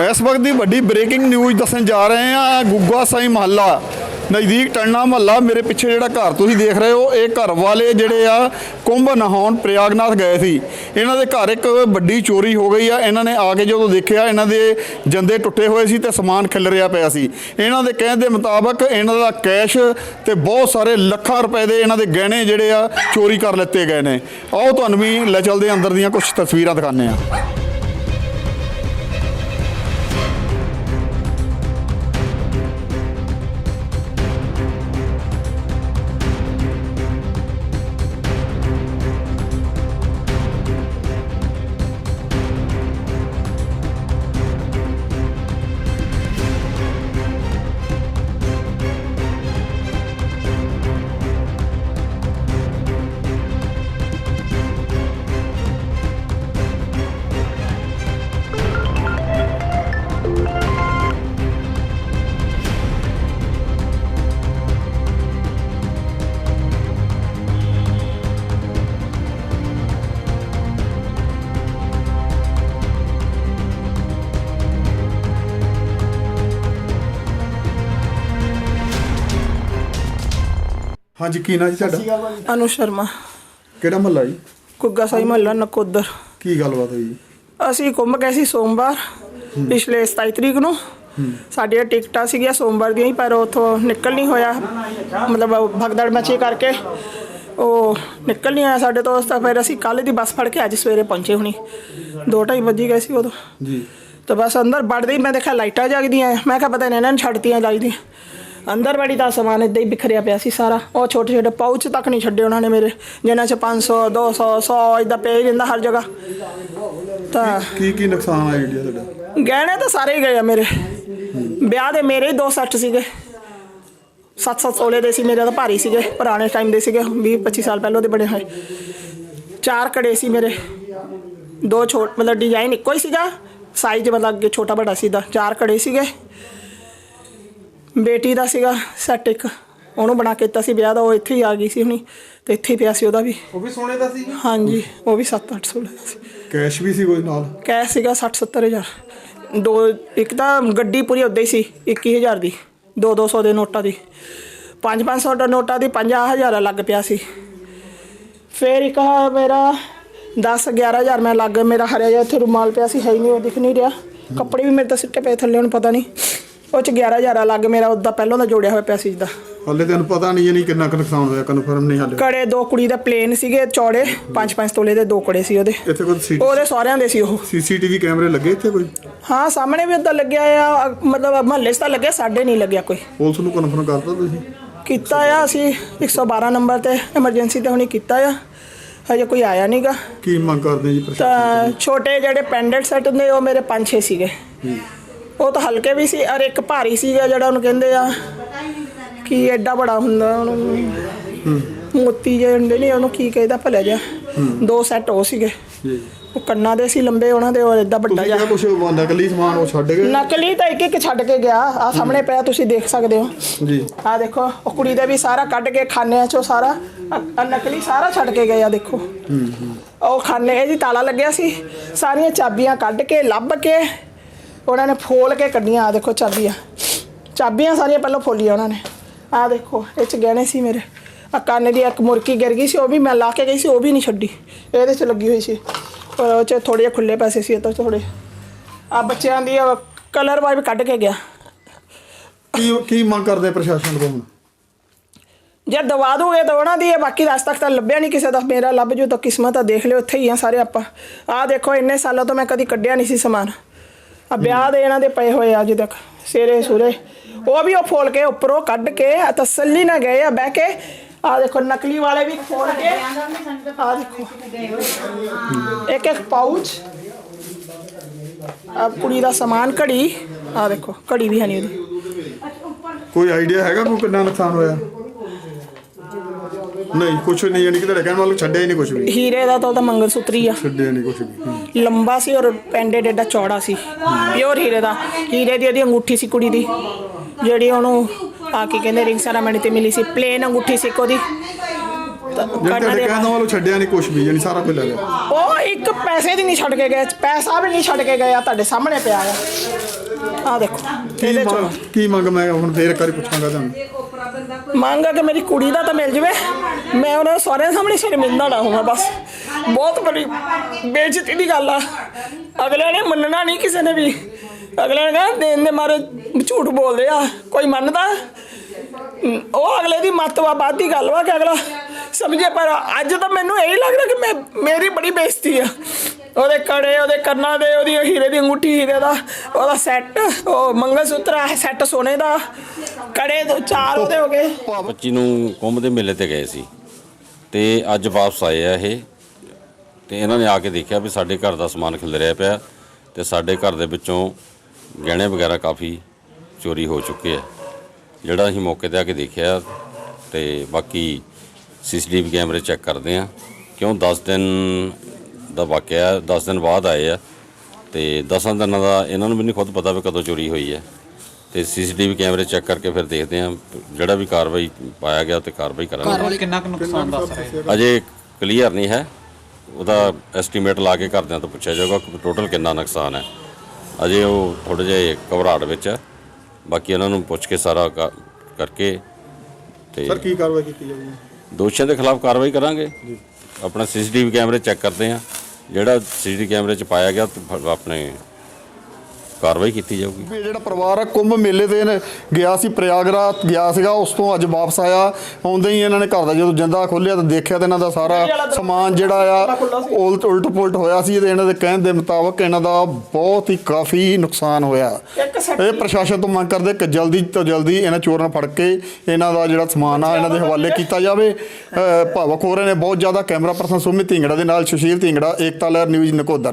ਇਸ ਵਕਤ ਦੀ ਵੱਡੀ ਬ੍ਰੇਕਿੰਗ ਨਿਊਜ਼ ਦੱਸਣ ਜਾ ਰਹੇ ਹਾਂ ਗੁੱਗਾ ਸਾਈ ਮਹੱਲਾ, ਨਜ਼ਦੀਕ ਟੰਨਾ ਮਹੱਲਾ, ਮੇਰੇ ਪਿੱਛੇ ਜਿਹੜਾ ਘਰ ਤੁਸੀਂ ਦੇਖ ਰਹੇ ਹੋ, ਇਹ ਘਰ ਵਾਲੇ ਜਿਹੜੇ ਆ ਕੁੰਭ ਨਹਾਉਣ ਪ੍ਰਯਾਗਨਾਥ ਗਏ ਸੀ। ਇਹਨਾਂ ਦੇ ਘਰ ਇੱਕ ਵੱਡੀ ਚੋਰੀ ਹੋ ਗਈ ਆ, ਇਹਨਾਂ ਨੇ ਆ ਕੇ ਜਦੋਂ ਦੇਖਿਆ, ਇਹਨਾਂ ਦੇ ਜੰਦੇ ਟੁੱਟੇ ਹੋਏ ਸੀ ਤੇ ਸਮਾਨ ਖਿਲ ਰਿਹਾ ਪਿਆ ਸੀ। ਇਹਨਾਂ ਦੇ ਕਹਿਣ ਦੇ ਮੁਤਾਬਕ ਇਹਨਾਂ ਦਾ ਕੈਸ਼ ਤੇ ਬਹੁਤ ਸਾਰੇ ਲੱਖਾਂ ਰੁਪਏ ਦੇ ਇਹਨਾਂ ਦੇ ਗਹਿਣੇ ਜਿਹੜੇ ਆ ਚੋਰੀ ਕਰ ਲਿੱਤੇ ਗਏ ਨੇ। ਆਓ ਤੁਹਾਨੂੰ ਵੀ ਲੈ ਚੱਲਦੇ ਅੰਦਰ ਦੀਆਂ ਕੁਝ ਤਸਵੀਰਾਂ ਦਿਖਾਉਂਦੇ ਆ ਹਾਂਜੀ ਕੀ ਨਾਂ ਜੀ ਤੁਹਾਡਾ? ਅਨੂ ਸ਼ਰਮਾ। ਕਿਹੜਾ ਮਹੱਲਾ ਜੀ? ਕੁੱਗਾ ਸਾਈ ਮਹੱਲਾ ਨਕੋਦਰ। ਕੀ ਗੱਲਬਾਤ ਹੋਈ ਜੀ? ਅਸੀਂ ਘੁੰਮ ਗਏ ਸੀ ਸੋਮਵਾਰ ਪਿਛਲੇ 27 ਤਰੀਕ ਨੂੰ। ਸਾਡੀਆਂ ਟਿਕਟਾਂ ਸੀਗੀਆਂ ਸੋਮਵਾਰ ਦੀਆਂ ਹੀ ਪਰ ਉਥੋਂ ਨਿਕਲ ਨਹੀਂ ਹੋਇਆ। ਮਤਲਬ ਭਗਦੜ ਮਚੀ ਕਰਕੇ ਉਹ ਨਿਕਲ ਨਹੀਂ ਆਇਆ ਸਾਡੇ ਤੋਂ ਤਾਂ ਫਿਰ ਅਸੀਂ ਕੱਲ ਦੀ ਬੱਸ ਫੜ ਕੇ ਅੱਜ ਸਵੇਰੇ ਪਹੁੰਚੇ ਹੁਣੀ। 2:30 ਵਜੇ ਗਏ ਸੀ ਉਦੋਂ। ਜੀ। ਤਾਂ ਬਸ ਅੰਦਰ ਵੜਦੇ ਹੀ ਮੈਂ ਦੇਖਿਆ ਲਾਈਟਾਂ ਜਗਦੀਆਂ ਮੈਂ ਕਿਹਾ ਪਤਾ ਨਹੀਂ ਇਹਨਾਂ ਨੇ ਛੱਡਤੀਆਂ ਜਗਦੀਆਂ ਅੰਦਰ ਵੜੀ ਤਾਂ ਸਮਾਨ ਇਦਾਂ ਹੀ ਬਿਖਰਿਆ ਪਿਆ ਸੀ ਸਾਰਾ। ਉਹ ਛੋਟੇ ਛੋਟੇ ਪਾਊਚ ਤੱਕ ਨਹੀਂ ਛੱਡੇ ਉਹਨਾਂ ਨੇ ਮੇਰੇ ਜਿਨ੍ਹਾਂ 'ਚ 500 200 100 ਇਦਾਂ ਪਿਆ ਹੀ ਰਹਿੰਦਾ ਹਰ ਜਗ੍ਹਾ। ਤਾਂ ਕੀ ਕੀ ਨੁਕਸਾਨ ਆਇਆ ਇੰਡੀਆ ਤੁਹਾਡਾ ਗਹਿਣੇ ਤਾਂ ਸਾਰੇ ਹੀ ਗਏ ਆ ਮੇਰੇ। ਵਿਆਹ ਦੇ ਮੇਰੇ ਹੀ ਦੋ ਸੈੱਟ ਸੀਗੇ। 7-7 ਤੋਲੇ ਦੇ ਸੀ ਮੇਰੇ ਤਾਂ ਭਾਰੀ ਸੀਗੇ ਪੁਰਾਣੇ ਟਾਈਮ ਦੇ ਸੀਗੇ 20-25 ਸਾਲ ਪਹਿਲਾਂ ਦੇ ਬਣੇ ਹੋਏ। ਚਾਰ ਕੜੇ ਸੀ ਮੇਰੇ। ਦੋ ਛੋਟ ਮਤਲਬ ਡਿਜ਼ਾਈਨ ਇੱਕੋ ਹੀ ਸੀਗਾ। ਸਾਈਜ਼ ਮਤਲਬ ਅੱਗੇ ਛੋਟਾ ਵੱਡਾ ਸੀਦਾ। ਚਾਰ ਕੜੇ ਸੀਗੇ। ਬੇਟੀ ਦਾ ਸੀਗਾ ਸੈੱਟ ਇੱਕ। ਉਹਨੂੰ ਬਣਾ ਕੇ ਦਿੱਤਾ ਸੀ ਵਿਆਹ ਦਾ ਉਹ ਇੱਥੇ ਹੀ ਆ ਗਈ ਸੀ ਹੁਣੀ ਤੇ ਇੱਥੇ ਹੀ ਪਿਆ ਸੀ ਉਹਦਾ ਵੀ। ਉਹ ਵੀ ਸੋਨੇ ਦਾ ਸੀ? ਹਾਂਜੀ ਉਹ ਵੀ 7-8 ਸੌ ਦਾ ਸੀ। ਕੈਸ਼ ਵੀ ਸੀ ਕੋਈ ਨਾਲ? ਕੈਸ਼ ਸੀਗਾ 60 ਹਜ਼ਾਰ। ਦੋ ਇੱਕ ਤਾਂ ਗੱਡੀ ਪੂਰੀ ਉੱਦਾਂ ਹੀ ਸੀ 21000 ਦੀ। 2-200 ਦੇ ਨੋਟਾਂ ਦੀ। 5-500 ਦਾ ਨੋਟਾਂ ਦੀ 50000 ਲੱਗ ਪਿਆ ਸੀ। ਫਿਰ ਇੱਕ ਮੇਰਾ 10-11000 ਮੈਂ ਲੱਗ ਮੇਰਾ ਹਰਿਆ ਜਿਹਾ ਇੱਥੇ ਰੁਮਾਲ ਪਿਆ ਸੀ ਹੈ ਹੀ ਨਹੀਂ ਉਹ ਦਿਖ ਨਹੀਂ ਰਿਹਾ। ਕੱਪੜੇ ਵੀ ਮੇਰੇ ਤਾਂ ਸਿੱਟੇ ਪਏ ਥੱਲੇ ਹੁਣ ਪਤਾ ਨਹੀਂ। ਉਹ ਚ 11000 ਲੱਗ ਮੇਰਾ ਉਹਦਾ ਪਹਿਲਾਂ ਦਾ ਜੋੜਿਆ ਹੋਇਆ ਪਿਆ ਸੀ ਜਿਹਦਾ ਹਾਲੇ ਤੈਨੂੰ ਪਤਾ ਨਹੀਂ ਯਾਨੀ ਕਿੰਨਾ ਕੁ ਨੁਕਸਾਨ ਹੋਇਆ ਕਨਫਰਮ ਨਹੀਂ ਹਾਲੇ। ਕੜੇ ਦੋ ਕੁੜੀ ਦਾ ਪਲੇਨ ਸੀਗੇ ਚੌੜੇ 5-5 ਤੋਲੇ ਦੇ ਦੋ ਕੜੇ ਸੀ ਉਹਦੇ। ਇੱਥੇ ਕੋਈ ਉਹਦੇ ਸਹੁਰਿਆਂ ਦੇ ਸੀ ਉਹ। ਸੀਸੀਟੀਵੀ ਕੈਮਰੇ ਲੱਗੇ ਇੱਥੇ ਕੋਈ? ਹਾਂ ਸਾਹਮਣੇ ਵੀ ਉਦਾਂ ਲੱਗਿਆ ਆ ਮਤਲਬ ਮਹੱਲੇ 'ਚ ਤਾਂ ਲੱਗਿਆ ਸਾਡੇ ਨਹੀਂ ਲੱਗਿਆ ਕੋਈ। ਪੁਲਿਸ ਨੂੰ ਕਨਫਰਮ ਕਰਤਾ ਤੁਸੀਂ। ਕੀਤਾ ਆ ਅਸੀਂ 112 ਨੰਬਰ ਤੇ ਐਮਰਜੈਂਸੀ ਤੇ ਹੁਣੀ ਕੀਤਾ ਆ। ਹਜੇ ਕੋਈ ਆਇਆ ਨਹੀਂਗਾ ਕੀ ਮੰਗ ਕਰਦੇ ਜੀ ਪ੍ਰਸ਼ਾਸਨ ਤਾਂ? ਛੋਟੇ ਜਿਹੜੇ ਪੈਂਡੈਂਟ ਸੈੱਟ ਹੁੰਦੇ ਉਹ ਮੇਰੇ 5-6 ਸੀਗੇ। ਉਹ ਤਾਂ ਹਲਕੇ ਵੀ ਸੀ ਔਰ ਇੱਕ ਭਾਰੀ ਸੀਗਾ ਜਿਹੜਾ ਉਹਨੂੰ ਕਹਿੰਦੇ ਆ ਕੀ ਐਡਾ ਬੜਾ ਹੁੰਦਾ ਉਹਨੂੰ। ਮੋਤੀ ਜਿਹੇ ਹੁੰਦੇ ਨਹੀਂ ਉਹਨੂੰ ਕੀ ਕਹਿੰਦਾ ਭਲੇ ਜਿਹਾ। ਦੋ ਸੈੱਟ ਉਹ ਸੀਗੇ। ਜੀ। ਉਹ ਕੰਨਾਂ ਦੇ ਸੀ ਲੰਬੇ ਉਹਨਾਂ ਦੇ ਔਰ ਐਡਾ ਵੱਡਾ ਜਿਹਾ। ਕੁਝ ਨਕਲੀ ਸਮਾਨ ਉਹ ਛੱਡ ਗਏ? ਨਕਲੀ ਤਾਂ ਇੱਕ ਇੱਕ ਛੱਡ ਕੇ ਗਿਆ। ਆ ਸਾਹਮਣੇ ਪਿਆ ਤੁਸੀਂ ਦੇਖ ਸਕਦੇ ਹੋ। ਜੀ। ਆ ਦੇਖੋ ਉਹ ਕੁੜੀ ਦੇ ਵੀ ਸਾਰਾ ਕੱਢ ਕੇ ਖਾਨਿਆਂ ਚੋਂ ਸਾਰਾ ਨਕਲੀ ਸਾਰਾ ਛੱਡ ਕੇ ਗਏ ਆ ਦੇਖੋ। ਉਹ ਖਾਨੇ ਇਹਦੀ ਤਾਲਾ ਲੱਗਿਆ ਸੀ। ਸਾਰੀਆਂ ਚਾਬੀਆਂ ਕੱਢ ਕੇ ਲੱਭ ਕੇ ਉਹਨਾਂ ਨੇ ਫੋਲ ਕੇ ਕੱਢੀਆਂ ਆ ਦੇਖੋ ਚਾਬੀਆਂ। ਚਾਬੀਆਂ ਸਾਰੀਆਂ ਪਹਿਲਾਂ ਫੋਲੀਆਂ ਉਹਨਾਂ ਨੇ। ਆ ਦੇਖੋ ਇਹ ਚ ਗਹਿਣੇ ਸੀ ਮੇਰੇ। ਆ ਕੰਨ ਦੀ ਇੱਕ ਮੁਰਕੀ ਗਿਰ ਗਈ ਸੀ ਉਹ ਵੀ ਮੈਂ ਲਾ ਕੇ ਗਈ ਸੀ ਉਹ ਵੀ ਨਹੀਂ ਛੱਡੀ। ਇਹਦੇ ਚ ਲੱਗੀ ਹੋਈ ਸੀ। ਔਰ ਉਹ ਚ ਥੋੜੇ ਜਿਹੇ ਖੁੱਲੇ ਪੈਸੇ ਸੀ ਇਹ ਤਾਂ ਥੋੜੇ ਆ ਬੱਚਿਆਂ ਦੀ ਕਲਰ ਵਾਈਬ ਕੱਢ ਕੇ ਗਿਆ। ਕੀ ਕੀ ਮੰਗ ਕਰਦੇ ਪ੍ਰਸ਼ਾਸਨ ਕੋਲ ਹੁਣ? ਜੇ ਦਵਾ ਦੋਗੇ ਤਾਂ ਉਹਨਾਂ ਦੀ ਹੈ ਬਾਕੀ ਅੱਜ ਤੱਕ ਤਾਂ ਲੱਭਿਆ ਨਹੀਂ ਕਿਸੇ ਦਾ। ਮੇਰਾ ਲੱਭ ਜੂ ਤਾਂ ਕਿਸਮਤ ਆ ਦੇਖ ਲਿਓ ਇੱਥੇ ਹੀ ਆ ਸਾਰੇ ਆਪਾਂ। ਆਹ ਦੇਖੋ ਇੰਨੇ ਸਾਲਾਂ ਤੋਂ ਮੈਂ ਕਦੀ ਕੱਢਿਆ ਨਹੀਂ ਸੀ ਸਮਾਨ। ਆ ਵਿਆਹ ਦੇ ਇਹਨਾਂ ਦੇ ਪਏ ਹੋਏ ਆ ਅੱਜ ਤੱਕ ਸੇਰੇ ਸੂਰੇ ਉਹ ਵੀ ਉਹ ਫੋਲ ਕੇ ਉੱਪਰੋਂ ਕੱਢ ਕੇ ਆ, ਤਸੱਲੀ ਨਾਲ ਗਏ ਆ, ਬਹਿ ਕੇ। ਆ ਦੇਖੋ, ਨਕਲੀ ਵਾਲੇ ਵੀ ਫੋਲ ਕੇ। ਆ ਦੇਖੋ। ਇੱਕ ਇੱਕ ਪਾਊਚ। ਆ ਕੁੜੀ ਦਾ ਸਮਾਨ, ਘੜੀ। ਆ ਦੇਖੋ, ਘੜੀ ਵੀ ਹੈ ਨਹੀਂ ਉਹਦੀ। ਕੋਈ ਆਈਡੀਆ ਹੈਗਾ ਕੋਈ ਕਿੰਨਾ ਨੁਕਸਾਨ ਹੋਇਆ? ਨਹੀਂ ਕੁਝ ਨਹੀਂ ਯਾਨੀ ਕਿ ਤੁਹਾਡੇ ਕਹਿਣ ਵਾਲਾ ਛੱਡਿਆ ਹੀ ਨਹੀਂ ਕੁਝ ਵੀ। ਹੀਰੇ ਦਾ ਤਾਂ ਉਹਦਾ ਮੰਗਲ ਸੂਤਰੀ ਆ। ਛੱਡਿਆ ਨਹੀਂ ਕੁਝ ਵੀ। ਹੂੰ। ਲੰਬਾ ਸੀ ਔਰ ਪੈਂਡੇ ਡੇਡਾ ਚੌੜਾ ਸੀ। ਪਿਓਰ ਹੀਰੇ ਦਾ। ਹੀਰੇ ਦੀ ਉਹਦੀ ਅੰਗੂਠੀ ਸੀ ਕੁੜੀ ਦੀ। ਜਿਹੜੀ ਉਹਨੂੰ ਆ ਕੇ ਕਹਿੰਦੇ ਰਿੰਗ ਸੈਰਾਮਨੀ ਤੇ ਮਿਲੀ ਸੀ। ਪਲੇਨ ਅੰਗੂਠੀ ਸੀ ਇੱਕ ਉਹਦੀ। ਤਾਂ ਕੰਨਾਂ ਤੁਹਾਡੇ ਕਹਿਣ ਵਾਲਾ। ਛੱਡਿਆ ਨਹੀਂ ਕੁਝ ਵੀ ਯਾਨੀ ਸਾਰਾ ਕੁਝ ਲੈ ਲਿਆ। ਉਹ ਇੱਕ ਪੈਸੇ ਦੀ ਨਹੀਂ ਛੱਡ ਕੇ ਗਏ ਪੈਸਾ ਵੀ ਨਹੀਂ ਛੱਡ ਕੇ ਗਏ ਆ ਤੁਹਾਡੇ ਸਾਹਮਣੇ ਪਿਆ ਆ। ਆ ਦੇਖੋ ਕੀ ਇਹਦੇ ਚੋਂ ਮੰਗ ਕੀ ਮੰਗ ਮੈਂ ਹੁਣ ਫੇਰ ਕਰੀ ਪੁੱਛਾਂਗਾ ਤੁਹਾਨੂੰ? ਮੰਗ ਆ ਕਿ ਮੇਰੀ ਕੁੜੀ ਦਾ ਤਾਂ ਮਿਲ ਜਵੇ। ਮੈਂ ਉਹਨਾਂ ਸਾਰਿਆਂ ਸਾਹਮਣੇ ਸ਼ਰਮਿੰਦਾ ਨਾ ਹੋਵਾਂ ਬਸ। ਬਹੁਤ ਬੜੀ ਬੇਇੱਜ਼ਤੀ ਦੀ ਗੱਲ ਆ। ਅਗਲੇ ਨੇ ਮੰਨਣਾ ਨਹੀਂ ਕਿਸੇ ਨੇ ਵੀ। ਅਗਲੇ ਨੇ ਕਹਾ ਦੇਣ ਦੇ ਮਾਰੇ ਝੂਠ ਬੋਲਦੇ ਆ ਕੋਈ ਮੰਨਦਾ? ਹਮ, ਉਹ ਅਗਲੇ ਦੀ ਮਤਵਾ ਬਾਤ ਦੀ ਗੱਲ ਵਾ ਕਿ ਅਗਲਾ ਸਮਝੇ, ਪਰ ਅੱਜ ਤਾਂ ਮੈਨੂੰ ਇਹ ਲੱਗਦਾ ਕਿ ਮੈਂ, ਮੇਰੀ ਬੜੀ ਬੇਇੱਜ਼ਤੀ ਆ। ਉਹਦੇ ਕੜੇ, ਉਹਦੇ ਕੰਨਾਂ ਦੇ, ਉਹਦੀ ਹੀਰੇ ਦੀ ਅੰਗੂਠੀ, ਹੀਰੇ ਦਾ ਉਹਦਾ ਸੈੱਟ, ਉਹ ਮੰਗਲ ਸੂਤਰ ਸੈੱਟ ਸੋਨੇ ਦਾ। ਕੜੇ ਦੋ ਚਾਰ ਉਹਦੇ ਹੋ ਗਏ। 25 ਨੂੰ ਕੁੰਭ ਦੇ ਮੇਲੇ ਤੇ ਗਏ ਸੀ ਤੇ ਅੱਜ ਵਾਪਸ ਆਏ ਆ ਇਹ ਤੇ ਇਹਨਾਂ ਨੇ ਆ ਕੇ ਦੇਖਿਆ ਵੀ ਸਾਡੇ ਘਰ ਦਾ ਸਮਾਨ ਖਿਲ ਰਿਹਾ ਪਿਆ ਤੇ ਸਾਡੇ ਘਰ ਦੇ ਵਿੱਚੋਂ ਗਹਿਣੇ ਵਗੈਰਾ ਕਾਫੀ ਚੋਰੀ ਹੋ ਚੁੱਕੇ ਆ। ਜਿਹੜਾ ਅਸੀਂ ਮੌਕੇ ਤੇ ਆ ਕੇ ਦੇਖਿਆ ਤੇ ਬਾਕੀ ਸੀਸੀਟੀਵੀ ਕੈਮਰੇ ਚੈੱਕ ਕਰਦੇ ਆ। ਕਿਉਂ 10 ਦਿਨ ਦਾ ਵਾਕਿਆ ਹੈ, 10 ਦਿਨ ਬਾਅਦ ਆਏ ਆ ਤੇ 10 ਦਿਨਾਂ ਦਾ ਇਹਨਾਂ ਨੂੰ ਵੀ ਨਹੀਂ ਖੁਦ ਪਤਾ ਵੀ ਕਦੋਂ ਚੋਰੀ ਹੋਈ ਹੈ। ਤੇ ਸੀਸੀਟੀਵੀ ਕੈਮਰੇ ਚੈੱਕ ਕਰਕੇ ਫਿਰ ਦੇਖਦੇ ਆ ਜਿਹੜਾ ਵੀ ਕਾਰਵਾਈ ਪਾਇਆ ਗਿਆ ਤੇ ਕਾਰਵਾਈ ਕਰਾਂਗੇ। ਘਰ ਕਿੰਨਾ ਕੁ ਨੁਕਸਾਨ ਦੱਸ ਰਹੇ ਅਜੇ ਕਲੀਅਰ ਨਹੀਂ ਹੈ। ਉਹਦਾ ਐਸਟੀਮੇਟ ਲਾ ਕੇ ਘਰਦਿਆਂ ਤੋਂ ਪੁੱਛਿਆ ਜਾਊਗਾ ਕਿ ਟੋਟਲ ਕਿੰਨਾ ਨੁਕਸਾਨ ਹੈ। ਅਜੇ ਉਹ ਥੋੜੇ ਜਿਹੇ ਘਬਰਾਹਟ ਵਿੱਚ ਹੈ। ਬਾਕੀ ਉਹਨਾਂ ਨੂੰ ਪੁੱਛ ਕੇ ਸਾਰਾ ਕਰਕੇ ਤੇ ਸਰ ਕੀ ਕਾਰਵਾਈ ਕੀਤੀ ਜਾਊਗੀ? ਦੋਸ਼ੀਆਂ ਦੇ ਖਿਲਾਫ ਕਾਰਵਾਈ ਕਰਾਂਗੇ। ਆਪਣਾ ਸੀਸੀਟੀਵੀ ਕੈਮਰੇ ਚੈੱਕ ਕਰਦੇ ਆ। ਜਿਹੜਾ ਸੀਸੀਟੀਵੀ ਕੈਮਰੇ 'ਚ ਪਾਇਆ ਗਿਆ ਤੇ ਆਪਣੇ ਕਾਰਵਾਈ ਕੀਤੀ ਜਾਊਗੀ। ਵੀ ਜਿਹੜਾ ਪਰਿਵਾਰ ਆ ਕੁੰਭ ਮੇਲੇ ਤੇ ਇਹਨੇ ਗਿਆ ਸੀ ਪ੍ਰਯਾਗਰਾਜ ਗਿਆ ਸੀਗਾ ਉਸ ਤੋਂ ਅੱਜ ਵਾਪਸ ਆਇਆ। ਆਉਂਦੇ ਹੀ ਇਹਨਾਂ ਨੇ ਘਰ ਦਾ ਜਦੋਂ ਜੰਦਾ ਖੋਲ੍ਹਿਆ ਤਾਂ ਦੇਖਿਆ ਤੇ ਇਹਨਾਂ ਦਾ ਸਾਰਾ ਸਮਾਨ ਜਿਹੜਾ ਆ ਉਲਟ ਉਲਟ ਪੁਲਟ ਹੋਇਆ ਸੀ ਤੇ ਇਹਨਾਂ ਦੇ ਕਹਿਣ ਦੇ ਮੁਤਾਬਕ ਇਹਨਾਂ ਦਾ ਬਹੁਤ ਹੀ ਕਾਫੀ ਨੁਕਸਾਨ ਹੋਇਆ। ਇਹ ਪ੍ਰਸ਼ਾਸਨ ਤੋਂ ਮੰਗ ਕਰਦੇ ਕਿ ਜਲਦੀ ਤੋਂ ਜਲਦੀ ਇਹਨਾਂ ਚੋਰਾਂ ਨੂੰ ਫੜ ਕੇ ਇਹਨਾਂ ਦਾ ਜਿਹੜਾ ਸਮਾਨ ਆ ਇਹਨਾਂ ਦੇ ਹਵਾਲੇ ਕੀਤਾ ਜਾਵੇ। ਭਾਵਕ ਹੋ ਰਹੇ ਨੇ ਬਹੁਤ ਜ਼ਿਆਦਾ ਕੈਮਰਾ ਪਰਸਨ ਸੁਮਿਤ ਢਿੰਗੜਾ ਦੇ ਨਾਲ ਸੁਸ਼ੀਲ ਢਿੰਗੜਾ ਏਕਤਾ ਲਹਿਰ ਨਿਊਜ਼ ਨਕੋਦਰ।